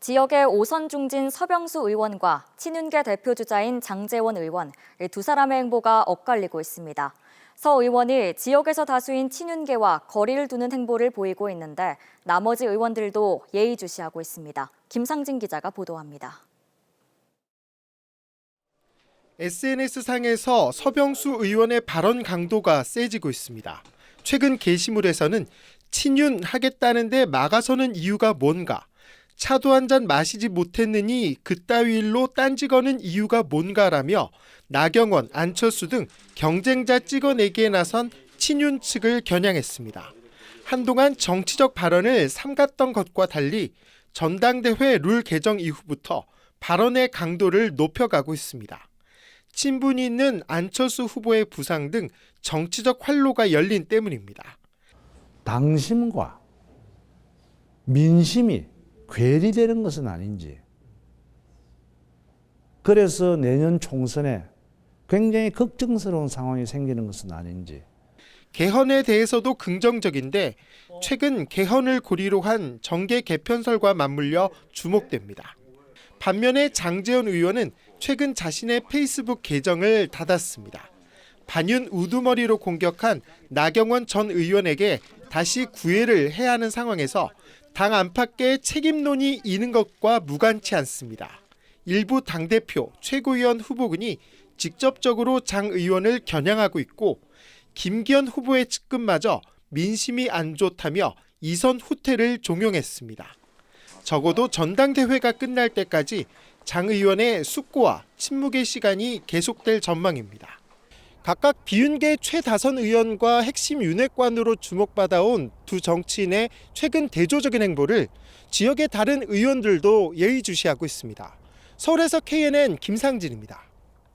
지역의 오선 중진 서병수 의원과 친윤계 대표 주자인 장재원 의원 이두 사람의 행보가 엇갈리고 있습니다. 서 의원이 지역에서 다수인 친윤계와 거리를 두는 행보를 보이고 있는데 나머지 의원들도 예의주시하고 있습니다. 김상진 기자가 보도합니다. SNS상에서 서병수 의원의 발언 강도가 세지고 있습니다. 최근 게시물에서는 친윤 하겠다는데 막아서는 이유가 뭔가, 차도 한 잔 마시지 못했느니 그따위 일로 딴지 거는 이유가 뭔가라며 나경원, 안철수 등 경쟁자 찍어내기에 나선 친윤 측을 겨냥했습니다. 한동안 정치적 발언을 삼갔던 것과 달리 전당대회 룰 개정 이후부터 발언의 강도를 높여가고 있습니다. 친분이 있는 안철수 후보의 부상 등 정치적 활로가 열린 때문입니다. 당심과 민심이 괴리되는 것은 아닌지. 그래서 내년 총선에 굉장히 걱정스러운 상황이 생기는 것은 아닌지. 개헌에 대해서도 긍정적인데 최근 개헌을 고리로 한 정계 개편설과 맞물려 주목됩니다. 반면에 장재원 의원은 최근 자신의 페이스북 계정을 닫았습니다. 반윤 우두머리로 공격한 나경원 전 의원에게 다시 구애를 해야 하는 상황에서 당 안팎의 책임론이 있는 것과 무관치 않습니다. 일부 당대표, 최고위원 후보군이 직접적으로 장 의원을 겨냥하고 있고 김기현 후보의 측근마저 민심이 안 좋다며 이선 후퇴를 종용했습니다. 적어도 전당대회가 끝날 때까지 장 의원의 숙고와 침묵의 시간이 계속될 전망입니다. 각각 비윤계 최다선 의원과 핵심 윤핵관으로 주목받아온 두 정치인의 최근 대조적인 행보를 지역의 다른 의원들도 예의주시하고 있습니다. 서울에서 KNN 김상진입니다.